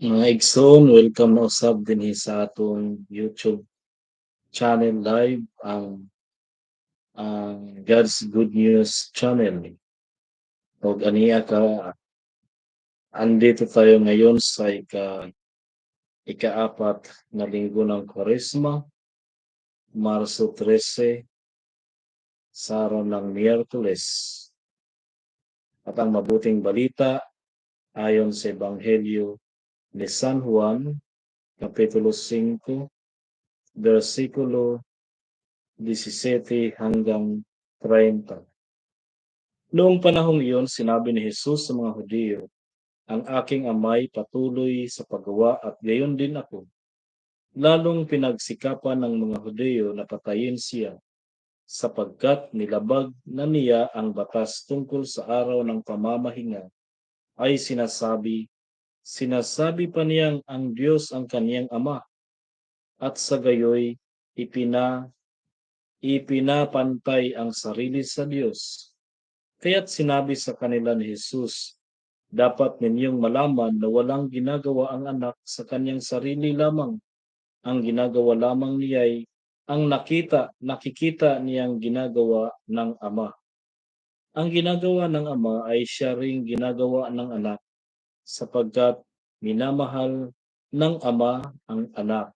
Mga igsoon, welcome na usab dinhi sa atong YouTube channel live ang ang God's Good News channel. Og aniya ka andito tayo ngayon sa ika ikaapat na linggo ng Kwaresma, Marso 13, sa araw ng Miyerkules. At ang mabuting balita ayon sa Ebanghelyo ni San Juan, Kapitulo 5, versikulo 17 hanggang 30. Noong panahong iyon, sinabi ni Jesus sa mga Hudiyo, Ang aking amay patuloy sa paggawa at gayon din ako. Lalong pinagsikapan ng mga Hudiyo na patayin siya, sapagkat nilabag na niya ang batas tungkol sa araw ng pamamahinga, ay sinasabi Sinasabi pa niyang ang Diyos ang kaniyang Ama at sa gayoy ipina ipinapantay ang sarili sa Diyos. Kaya't sinabi sa kanila ni Jesus, dapat ninyong malaman na walang ginagawa ang anak sa kanyang sarili lamang. Ang ginagawa lamang niya ay ang nakita, nakikita niyang ginagawa ng Ama. Ang ginagawa ng Ama ay siya ring ginagawa ng anak sapagkat minamahal ng ama ang anak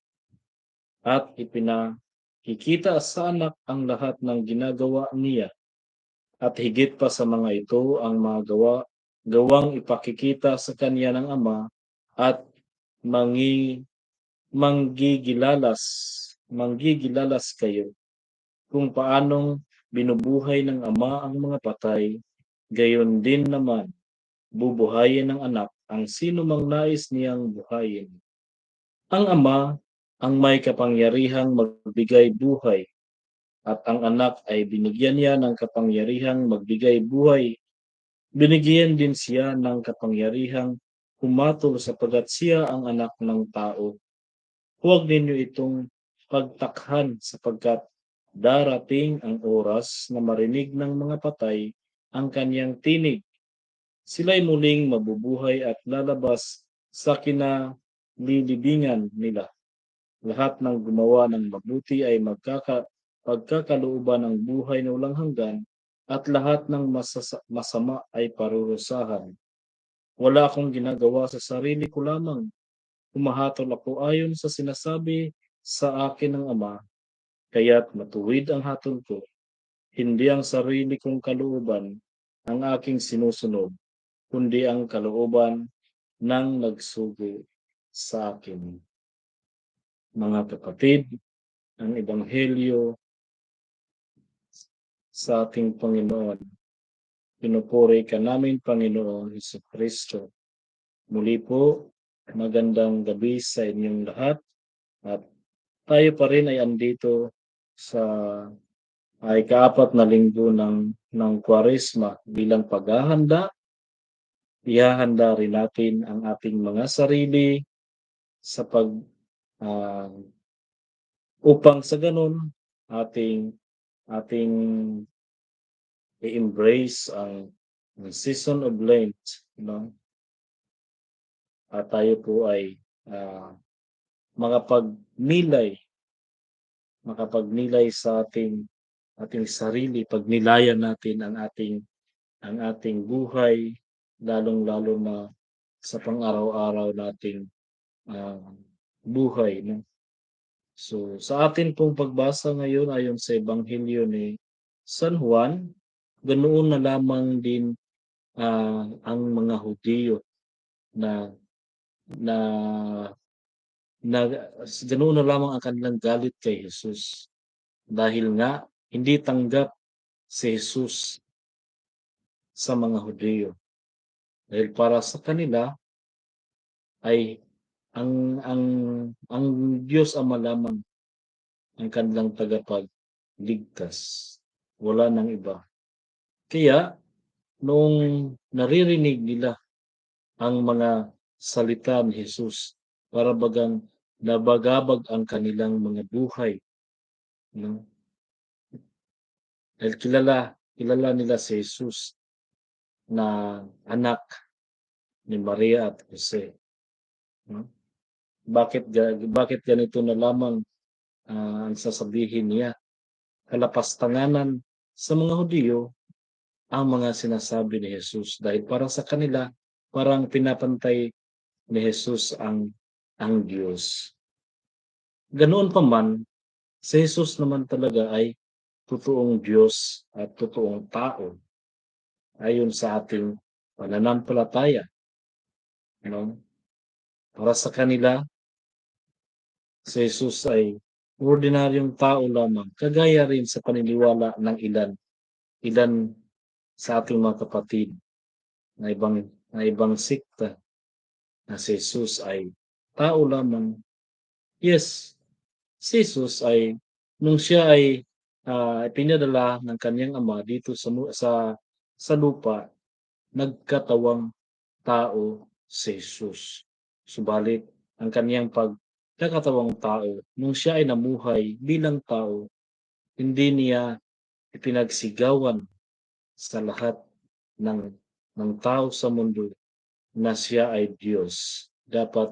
at ipinakikita sa anak ang lahat ng ginagawa niya. At higit pa sa mga ito ang mga gawa gawang ipakikita sa kanya ng ama at mangi manggigilalas manggigilalas kayo kung paanong binubuhay ng ama ang mga patay gayon din naman bubuhayin ng anak ang sino mang nais niyang buhayin. Ang ama ang may kapangyarihang magbigay buhay at ang anak ay binigyan niya ng kapangyarihang magbigay buhay. Binigyan din siya ng kapangyarihang humatol sapagat siya ang anak ng tao. Huwag ninyo itong pagtakhan sapagkat darating ang oras na marinig ng mga patay ang kanyang tinig sila'y muling mabubuhay at lalabas sa kinalilibingan nila. Lahat ng gumawa ng mabuti ay magkaka, pagkakalooban ng buhay na walang hanggan at lahat ng masasa, masama ay parurusahan. Wala akong ginagawa sa sarili ko lamang. Humahatol ako ayon sa sinasabi sa akin ng Ama, kaya't matuwid ang hatol ko. Hindi ang sarili kong kalooban ang aking sinusunod, kundi ang kalooban ng nagsugo sa akin. Mga kapatid, ang Ebanghelyo sa ating Panginoon. Pinupuri ka namin, Panginoon Hesus Kristo. Muli po, magandang gabi sa inyong lahat at tayo pa rin ay andito sa ay kaapat na linggo ng ng Kwaresma bilang paghahanda ihahanda rin natin ang ating mga sarili sa pag uh, upang sa ganun ating ating i-embrace ang, ang season of Lent no? At tayo po ay uh, makapagnilay makapagnilay sa ating ating sarili. Pagnilayan natin ang ating ang ating buhay lalong-lalo na sa pang-araw-araw nating uh, buhay. No? So, sa atin pong pagbasa ngayon ayon sa Ebanghelyo ni San Juan, ganoon na lamang din uh, ang mga Hudiyo na na na ganoon na lamang ang kanilang galit kay Jesus dahil nga hindi tanggap si Jesus sa mga Hudiyo. Dahil para sa kanila ay ang ang ang Diyos ang malamang ang kanilang tagapagligtas. Wala nang iba. Kaya nung naririnig nila ang mga salita ni Jesus para bagang nabagabag ang kanilang mga buhay. No? Dahil kilala, kilala nila si Jesus na anak ni Maria at Jose. No? Bakit bakit ganito na lamang, ah, ang sasabihin niya? Kalapastanganan sa mga Hudyo ang mga sinasabi ni Jesus dahil para sa kanila parang pinapantay ni Jesus ang ang Diyos. Ganoon pa man, si Jesus naman talaga ay totoong Diyos at totoong tao ayon sa ating pananampalataya. No? Para sa kanila, si Jesus ay ordinaryong tao lamang, kagaya rin sa paniniwala ng ilan, ilan sa ating mga kapatid na ibang na ibang sikta na si Jesus ay tao lamang. Yes, si Jesus ay nung siya ay uh, pinadala ng kanyang ama dito sa sa sa lupa, nagkatawang tao si Jesus. Subalit ang kanyang pagkakatawang tao nung siya ay namuhay bilang tao, hindi niya ipinagsigawan sa lahat ng ng tao sa mundo na siya ay Diyos. Dapat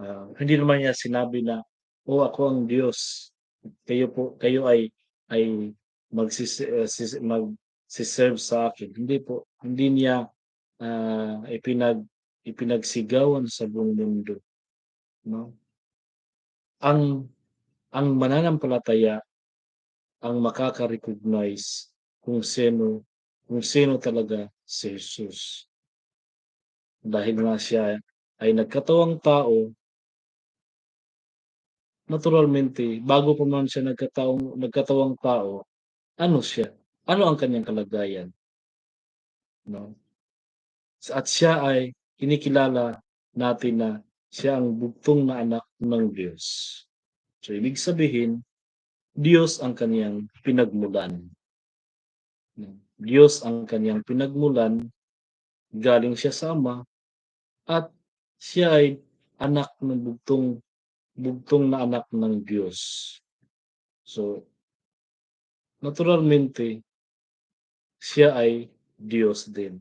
uh, hindi naman niya sinabi na o oh, ako ang Diyos. Kayo po kayo ay ay magsis uh, mag-serve sa akin. Hindi po, hindi niya uh, ipinag ipinagsigawan sa buong mundo. No? Ang ang mananampalataya ang makaka-recognize kung sino kung sino talaga si Jesus. Dahil nga siya ay nagkatawang tao, naturalmente, bago pa man siya nagkatawang, nagkatawang tao, ano siya? Ano ang kanyang kalagayan? No? At siya ay kinikilala natin na siya ang bugtong na anak ng Diyos. So, ibig sabihin, Diyos ang kaniyang pinagmulan. Diyos ang kanyang pinagmulan, galing siya sa Ama, at siya ay anak ng bugtong bugtong na anak ng Diyos. So, naturalmente, siya ay Diyos din.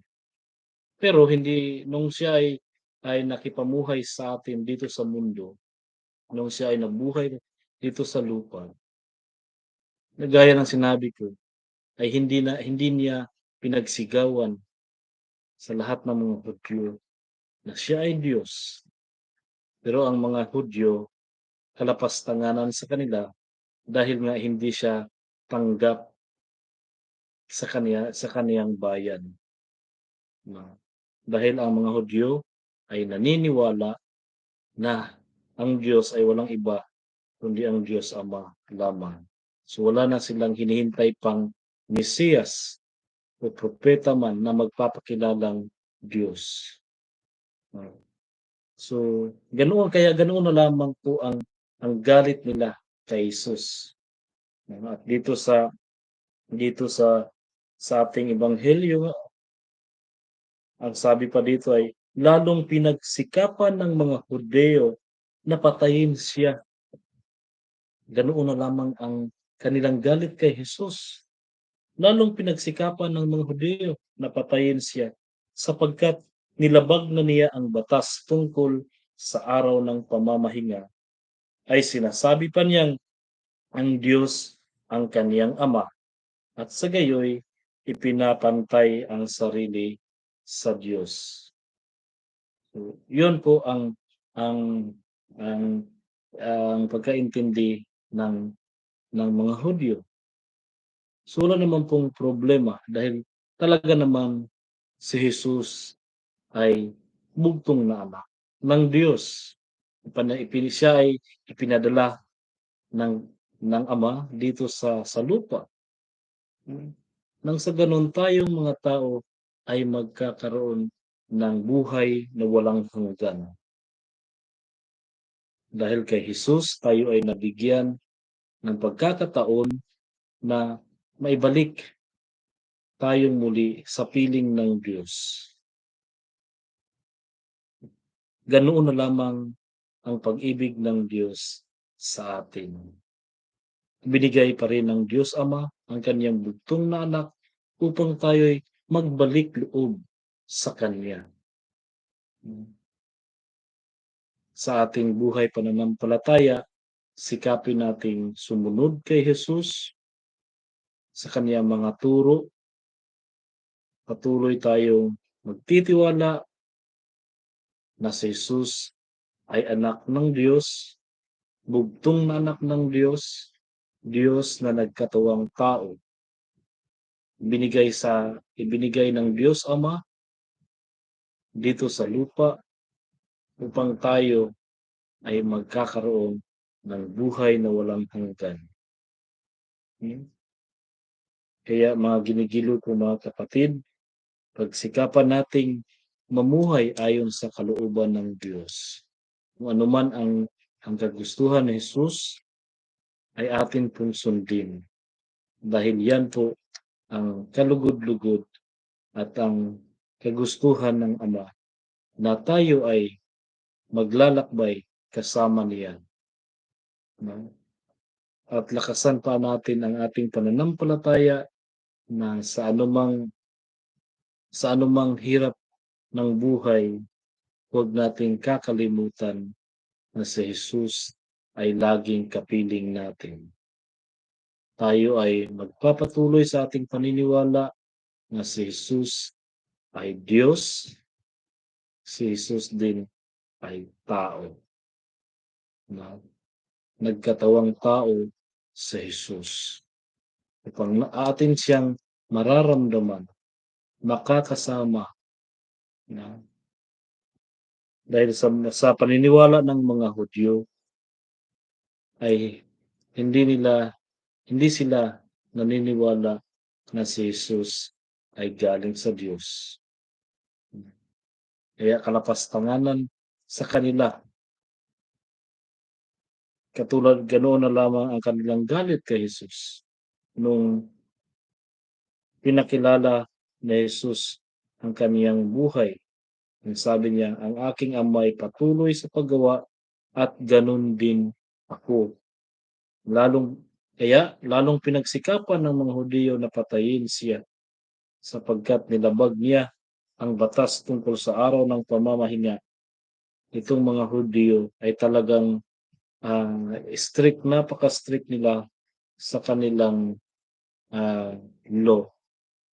Pero hindi, nung siya ay, ay nakipamuhay sa atin dito sa mundo, nung siya ay nabuhay dito sa lupa, nagaya ng sinabi ko, ay hindi na hindi niya pinagsigawan sa lahat ng mga Hudyo na siya ay Diyos. Pero ang mga Hudyo kalapastanganan sa kanila dahil nga hindi siya tanggap sa kanya sa kaniyang bayan. Dahil ang mga Hudyo ay naniniwala na ang Diyos ay walang iba kundi ang Diyos Ama lamang. So wala na silang hinihintay pang Mesiyas o propeta man na magpapakilalang Diyos. So, ganoon kaya ganoon na lamang po ang ang galit nila kay Jesus. At dito sa dito sa sa ating ebanghelyo ang sabi pa dito ay lalong pinagsikapan ng mga Hudeo na patayin siya. Ganoon na lamang ang kanilang galit kay Jesus lalong pinagsikapan ng mga Hudyo na patayin siya sapagkat nilabag na niya ang batas tungkol sa araw ng pamamahinga ay sinasabi pa niyang ang Diyos ang kaniyang ama at sa gayoy ipinapantay ang sarili sa Diyos. So, yun po ang ang ang ang pagkaintindi ng ng mga Hudyo So wala naman pong problema dahil talaga naman si Jesus ay bugtong na anak ng Diyos. Siya ay ipinadala ng, ng Ama dito sa, sa lupa. Nang sa ganun tayong mga tao ay magkakaroon ng buhay na walang hanggan. Dahil kay Jesus tayo ay nabigyan ng pagkakataon na maibalik tayong muli sa piling ng Diyos. Ganoon na lamang ang pag-ibig ng Diyos sa atin. Binigay pa rin ng Diyos Ama ang kanyang bugtong na anak upang tayo'y magbalik loob sa Kanya. sa ating buhay pananampalataya, sikapin nating sumunod kay Jesus sa kaniyang mga turo. Patuloy tayong magtitiwala na si Jesus ay anak ng Diyos, bugtong na anak ng Diyos, Diyos na nagkatawang tao. Binigay sa ibinigay ng Diyos Ama dito sa lupa upang tayo ay magkakaroon ng buhay na walang hanggan. Hmm? Kaya mga ginigilo ko mga kapatid, pagsikapan nating mamuhay ayon sa kalooban ng Diyos. Kung anuman ang, ang kagustuhan ni Jesus, ay atin pong sundin. Dahil yan po ang kalugod-lugod at ang kagustuhan ng Ama na tayo ay maglalakbay kasama niya. No? At lakasan pa natin ang ating pananampalataya na sa anumang sa anumang hirap ng buhay, huwag nating kakalimutan na si Jesus ay laging kapiling natin. Tayo ay magpapatuloy sa ating paniniwala na si Jesus ay Diyos, si Jesus din ay tao. Na nagkatawang tao sa Jesus. Upang atin siyang mararamdaman, makakasama na dahil sa, sa paniniwala ng mga Hudyo ay hindi nila hindi sila naniniwala na si Jesus ay galing sa Diyos. Kaya kalapastanganan sa kanila. Katulad ganoon na lamang ang kanilang galit kay Jesus. Nung pinakilala ni Jesus ang kaniyang buhay. Ang sabi niya, ang aking ama ay patuloy sa paggawa at ganun din ako. Lalong, kaya lalong pinagsikapan ng mga Hudiyo na patayin siya sapagkat nilabag niya ang batas tungkol sa araw ng pamamahinga. Itong mga Hudiyo ay talagang uh, strict, napaka-strict nila sa kanilang uh, law,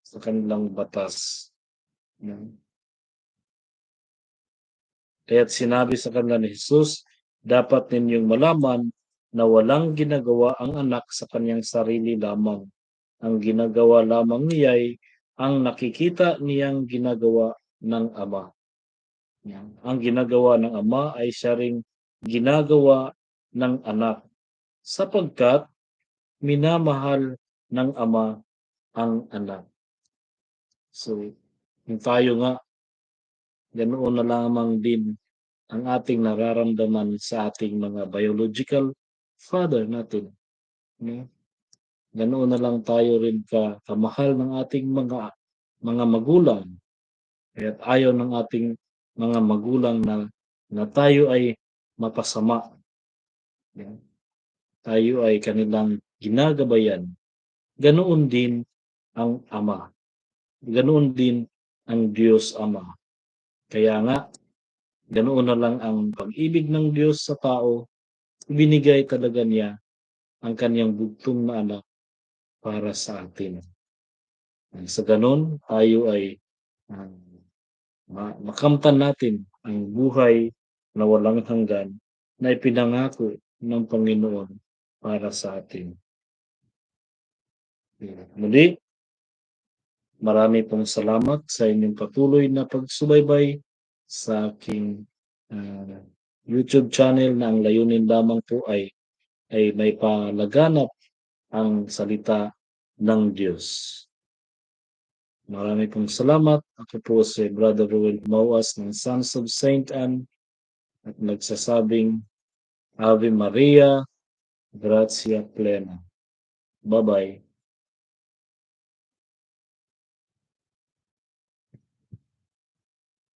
sa kanilang batas. Kaya't sinabi sa kanila ni Jesus, dapat ninyong malaman na walang ginagawa ang anak sa kanyang sarili lamang. Ang ginagawa lamang niya ay ang nakikita niyang ginagawa ng Ama. Ang ginagawa ng Ama ay siya ring ginagawa ng anak sapagkat minamahal ng Ama ang anak. So, kung tayo nga, ganoon na lamang din ang ating nararamdaman sa ating mga biological father natin. No? Ganoon na lang tayo rin ka kamahal ng ating mga mga magulang. At ayaw ng ating mga magulang na na tayo ay mapasama. Yeah. Tayo ay kanilang ginagabayan. Ganoon din ang Ama. Ganoon din ang Diyos Ama. Kaya nga, ganoon na lang ang pag-ibig ng Diyos sa tao, binigay talaga niya ang kanyang bugtong na anak para sa atin. Sa ganon, tayo ay uh, makamtan natin ang buhay na walang hanggan na ipinangako ng Panginoon para sa atin. Muli, Marami pong salamat sa inyong patuloy na pagsubaybay sa aking uh, YouTube channel na ang layunin lamang po ay ay may palaganap ang salita ng Diyos. Marami pong salamat. Ako po si Brother Ruel Mawas ng Sons of Saint Anne at nagsasabing Ave Maria, Gratia Plena. Bye-bye.